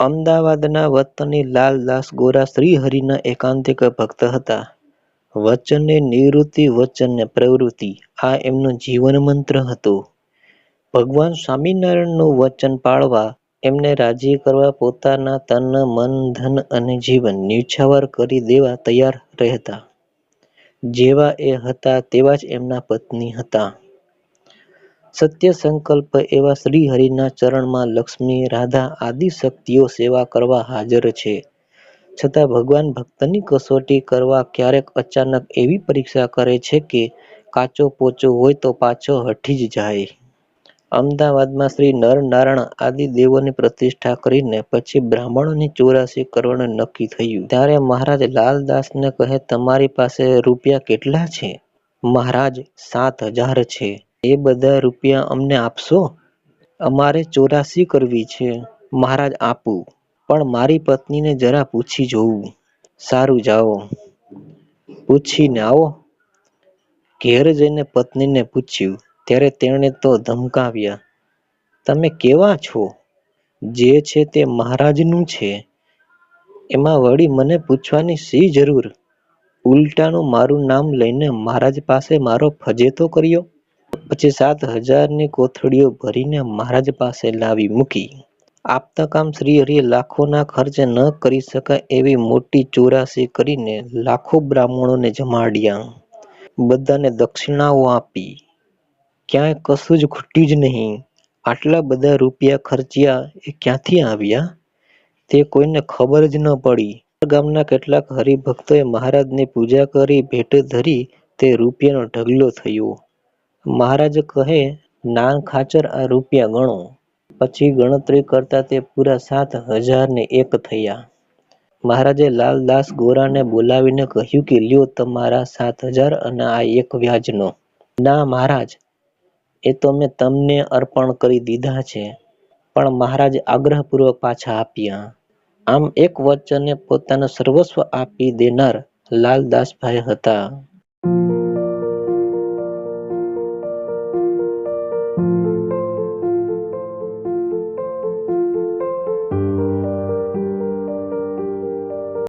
અમદાવાદના વતની લાલદાસ ગોરા શ્રીહરિના એકાંતિક ભક્ત હતા. વચને નિવૃત્તિ વચનને પ્રવૃત્તિ, આ એમનો જીવન મંત્ર હતો. ભગવાન સ્વામિનારાયણનું વચન પાળવા એમને રાજી કરવા પોતાના તન, મન, ધન અને જીવન નિછાવર કરી દેવા તૈયાર રહેતા. જેવા એ હતા તેવા જ એમના પત્ની હતા. સત્ય સંકલ્પ એવા શ્રી હરિના ચરણમાં લક્ષ્મી, રાધા આદિ શક્તિઓ સેવા કરવા હાજર છે. છતાં ભગવાન ભક્તની કસોટી કરવા ક્યારેક અચાનક એવી પરીક્ષા કરે છે કે કાચો પોચો હોય તો પાછો હટી જ જાય. અમદાવાદમાં શ્રી નરનારાયણ આદિ દેવોની પ્રતિષ્ઠા કરીને પછી બ્રાહ્મણોની ચોરાસી કરવાનું નક્કી થયું. ત્યારે મહારાજ લાલદાસને કહે, તમારી પાસે રૂપિયા કેટલા છે? મહારાજ, સાત હજાર છે. એ બધા રૂપિયા અમને આપશો? અમારે ચોરાસી કરવી છે. મહારાજ, આપું. પણ મારી પત્નીને જરા પૂછી જોવું સારું, જાઓ. પૂછીને આવો. ઘેર જઈને પત્નીને પૂછ્યું ત્યારે તેણે તો ધમકાવ્યા. તમે કેવા છો? જે છે તે મહારાજનું છે. એમાં વળી મને પૂછવાની શી જરૂર? ઉલટાનું મારું નામ લઈને મહારાજ પાસે મારો ફજેતો કર્યો. પછી સાત હજારની કોથળીઓ ભરીને મહારાજ પાસે લાવી મૂકી. આપતા કામ શ્રીહરિએ લાખોના ખર્ચે ન કરી શકાય એવી મોટી ચોરાસી કરીને લાખો બ્રાહ્મણોને જમાડ્યા. બધાને દક્ષિણાઓ આપી. ક્યાંય કશું જ ખૂટ્યું જ નહીં. આટલા બધા રૂપિયા ખર્ચ્યા એ ક્યાંથી આવ્યા? તે કોઈને ખબર જ ન પડી. ગામના કેટલાક હરિભક્તોએ મહારાજની પૂજા કરી, ભેટ ધરી તે રૂપિયાનો ઢગલો થયો. મહારાજ કહે ના ખાચર આ રૂપિયા ગણો. પછી ગણતરી કરતા તે પૂરા સાત હજાર ને એક થયા. મહારાજે લાલદાસ ગોરાને બોલાવીને કહ્યું કે, લ્યો તમારા સાત હજાર અને આ એક વ્યાજનો. ના મહારાજ, એ તો મેં તમને અર્પણ કરી દીધા છે. પણ મહારાજ આગ્રહપૂર્વક પાછા આપ્યા. આમ એક વચને પોતાનું સર્વસ્વ આપી દેનાર લાલદાસભાઈ હતા.